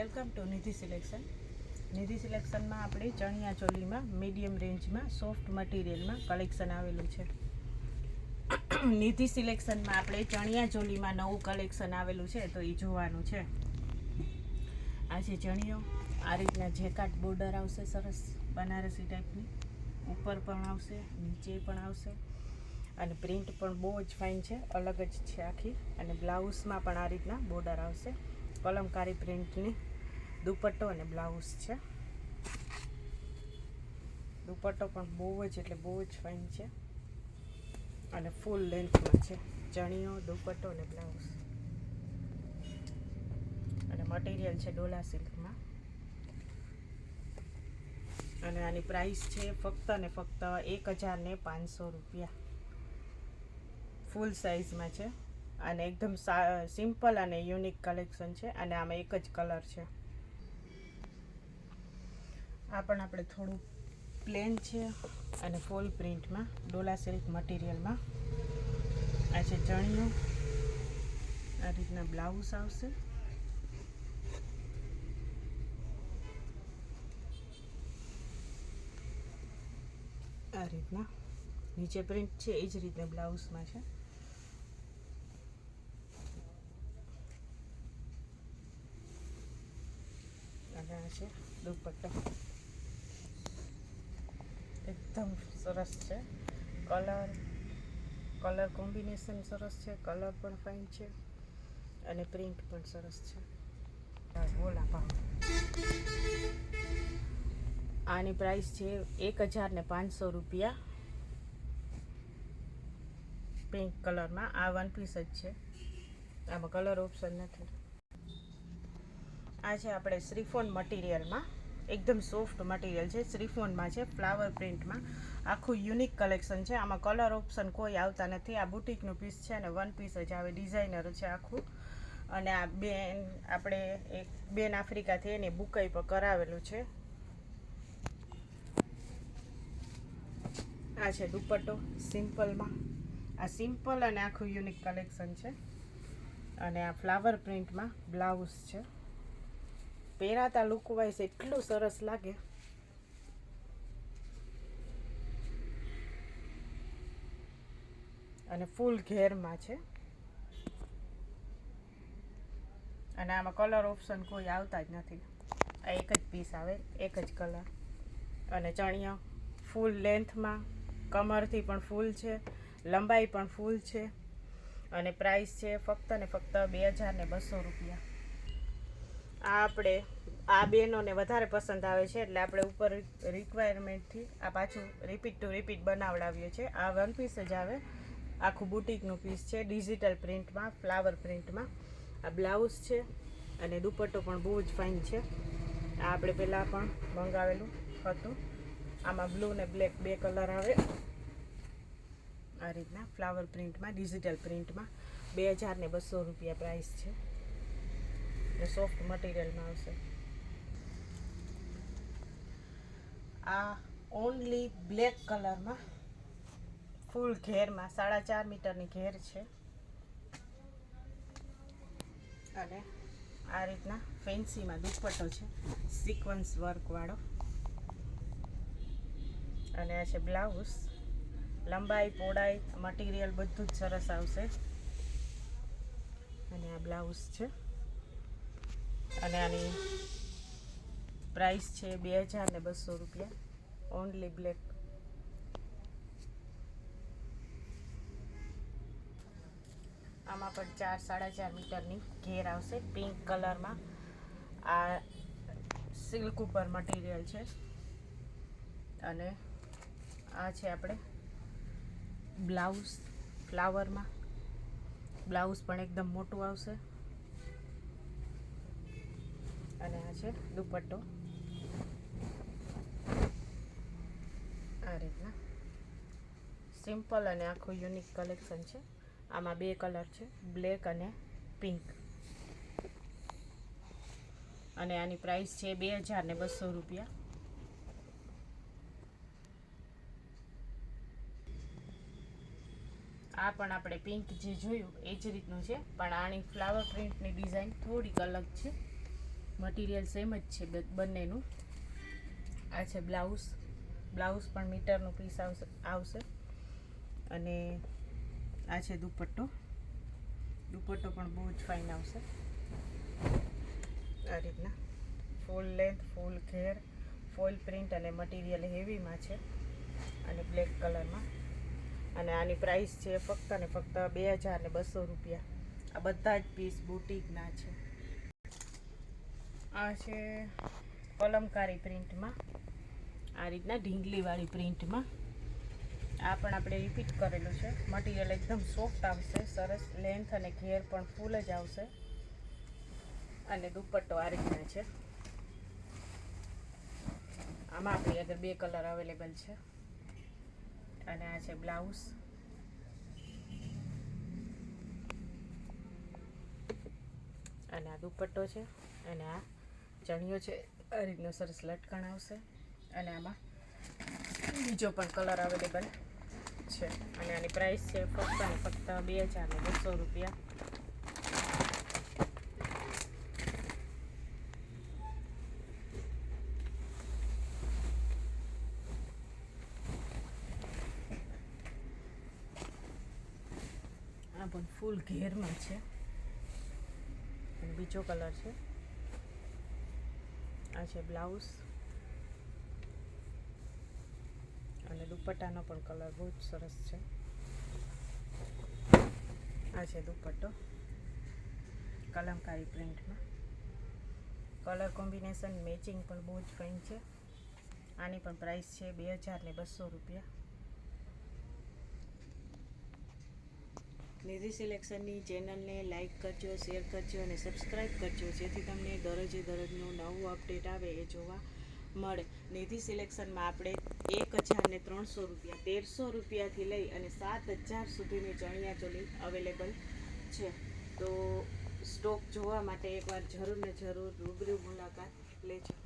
Welcome to Nidhi selection. Nidhi સિલેક્શનમાં આપણે ચણિયા ચોલીમાં મીડિયમ રેન્જમાં સોફ્ટ મટીરિયલમાં કલેક્શન આવેલું છે. નિધિ સિલેક્શનમાં આપણે ચણિયા ચોલીમાં નવું કલેક્શન આવેલું છે, તો એ જોવાનું છે. આ છે ચણિયો. આ રીતના જેકાટ બોર્ડર આવશે સરસ, બનારસી ટાઈપની. ઉપર પણ આવશે, નીચે પણ આવશે. અને પ્રિન્ટ પણ બહુ જ ફાઇન છે, અલગ જ છે આખી. અને બ્લાઉઝમાં પણ આ રીતના બોર્ડર આવશે. કલમકારી પ્રિન્ટની દુપટ્ટો અને બ્લાઉઝ છે. દુપટ્ટો પણ બહુ જ એટલે બહુ જ ફાઇન છે. અને ફૂલ લેન્થમાં છે. ચણિયો, દુપટ્ટો અને બ્લાઉઝ. અને મટીરિયલ છે ડોલા સિલ્કમાં. અને આની પ્રાઇસ છે ફક્ત ને ફક્ત એક હજાર પાંચસો રૂપિયા. ફૂલ સાઇઝમાં છે. અને એકદમ સિમ્પલ અને યુનિક કલેક્શન છે અને આમાં એક જ કલર છે. આ પણ આપણે થોડું પ્લેન છે અને ફૂલ પ્રિન્ટમાં, ડોલા સિલ્ક મટીરિયલમાં. આ છે ચણિયો આ રીતના બ્લાઉઝ આવશે. આ રીતના નીચે પ્રિન્ટ છે, એ જ રીતે બ્લાઉઝમાં છે અને આ છે, દુપટ્ટો. એકદમ સરસ છે. કલર કલર કોમ્બિનેશન સરસ છે, કલર પણ ફાઇન છે અને પ્રિન્ટ પણ સરસ છે. બોલા ભાવ આની પ્રાઇસ છે એક હજાર ને પાંચસો રૂપિયા. પિંક કલરમાં આ વન પીસ જ છે. આમાં કલર ઓપ્શન નથી. આ છે આપણે શ્રીફોન મટીરિયલમાં. એકદમ સોફ્ટ મટીરિયલ છે. શ્રીફોનમાં છે, ફ્લાવર પ્રિન્ટમાં. આખું યુનિક કલેક્શન છે. આમાં કલર ઓપ્શન કોઈ આવતા નથી. આ બુટીકનું પીસ છે અને વન પીસ જ આવે. ડિઝાઇનર છે આખું. અને આ બેન, આપણે એક બેન આફ્રિકાથી એની બુકાઈ પર કરાવેલું છે. આ છે દુપટ્ટો, સિમ્પલમાં. આ સિમ્પલ અને આખું યુનિક કલેક્શન છે. અને આ ફ્લાવર પ્રિન્ટમાં બ્લાઉઝ છે. પહેરાતા લુક વાઇઝ એટલું સરસ લાગે. અને ફૂલ ઘેરમાં છે. અને આમાં કલર ઓપ્શન કોઈ આવતા જ નથી. આ એક જ પીસ આવે, એક જ કલર અને ચણિયા ફૂલ લેન્થમાં કમરથી પણ ફૂલ છે, લંબાઈ પણ ફૂલ છે. અને પ્રાઇસ છે ફક્ત ને ફક્ત બે હજાર ને બસો રૂપિયા. આ આપણે આ બેનોને વધારે પસંદ આવે છે એટલે આપણે ઉપર રિક્વાયરમેન્ટથી આ પાછું રિપીટ ટુ રિપીટ બનાવડાવીએ છીએ. આ વન પીસ જ આવે. આખું બુટીકનું પીસ છે ડિજિટલ પ્રિન્ટમાં ફ્લાવર પ્રિન્ટમાં આ બ્લાઉઝ છે અને દુપટ્ટો પણ બહુ જ ફાઇન છે. આ આપણે પહેલાં પણ મંગાવેલું હતું. આમાં બ્લુ ને બ્લેક બે કલર આવે. આ રીતના ફ્લાવર પ્રિન્ટમાં ડિજિટલ પ્રિન્ટમાં બે હજાર બસો રૂપિયા પ્રાઇસ છે. સોફ્ટ મટીરિયલમાં આવશે. આ ઓનલી બ્લેક કલરમાં ફૂલ ઘેરમાં, સાડા ચાર મીટરની ઘેર છે. અને આ રીતના ફેન્સીમાં દુપટ્ટો છે સિક્વન્સ વર્કવાળો અને આ છે બ્લાઉઝ લંબાઈ પોડાઈ મટીરિયલ બધું જ સરસ આવશે. અને આ બ્લાઉઝ છે. અને આની પ્રાઇસ છે બે હજાર ને બસો રૂપિયા. ઓનલી બ્લેક આમાં પણ ચાર સાડા ચાર મીટરની ઘેર આવશે. પિંક કલરમાં આ સિલ્ક ઉપર મટીરિયલ છે. અને આ છે આપણે બ્લાઉઝ ફ્લાવરમાં બ્લાઉઝ પણ એકદમ મોટું આવશે. અને આ છે દુપટ્ટો. આ રીતના. સિમ્પલ અને આખું યુનિક કલેક્શન છે. આમાં બે કલર છે બ્લેક અને પિંક અને આની પ્રાઇસ છે બે હજાર ને બસો રૂપિયા. આ પણ આપણે પિંક જે જોયું, એ જ રીતનું છે, પણ આની ફ્લાવર પ્રિન્ટની ડિઝાઇન થોડીક અલગ છે. મટીરિયલ સેમ જ છે બંનેનું. આ છે બ્લાઉઝ. બ્લાઉઝ પણ મીટરનું પીસ આવશે આવશે. અને આ છે દુપટ્ટો. દુપટ્ટો પણ બહુ જ ફાઇન આવશે. આ રીતના. ફૂલ લેન્થ ફૂલ ઘેર ફોઇલ પ્રિન્ટ અને મટીરિયલ હેવીમાં છે. અને બ્લેક કલરમાં અને આની પ્રાઇસ છે ફક્ત ને ફક્ત બે હજાર ને બસો રૂપિયા. આ બધા જ પીસ બુટીકના છે. આ છે કલમકારી પ્રિન્ટમાં. આ રીતના ઢીંગલીવાળી પ્રિન્ટમાં. આ પણ આપણે રિપીટ કરેલું છે. મટીરિયલ એકદમ સોફ્ટ આવશે, સરસ લેન્થ અને ઘેર પણ ફૂલ જ આવશે. અને દુપટ્ટો આ રીતના છે. આમાં આપણી આગળ બે કલર અવેલેબલ છે. અને આ છે બ્લાઉઝ અને આ દુપટ્ટો છે. અને આ ચણિયો છે, આ રીતનો સરસ લટકણ આવશે અને આમાં બીજો પણ કલર અવેલેબલ છે. અને આની પ્રાઇસ છે ફક્ત ને ફક્ત બે હજાર ને બસો રૂપિયા. આ પણ ફૂલ ઘેરમાં છે. બીજો કલર છે. આ છે બ્લાઉઝ. અને દુપટ્ટાનો પણ કલર બહુ જ સરસ છે. આ છે દુપટ્ટો. કલમકારી પ્રિન્ટમાં. કલર કોમ્બિનેશન મેચિંગ પણ બહુ જ ફાઇન છે. આની પણ પ્રાઇસ છે બે હજાર બસો રૂપિયા. નિધિ સિલેક્શનની ચેનલને લાઇક કરજો, શેર કરજો અને સબસ્ક્રાઈબ કરજો. જેથી તમને દરરોજે દરરોજનું નવું અપડેટ આવે એ જોવા મળે. નિધિ સિલેક્શનમાં આપણે એક હજાર ને ત્રણસો રૂપિયા, તેરસો રૂપિયાથી લઈ અને સાત હજાર સુધીની ચણિયા ચોલી અવેલેબલ છે. તો સ્ટોક જોવા માટે એકવાર જરૂર ને જરૂર રૂબરૂ મુલાકાત લેજો.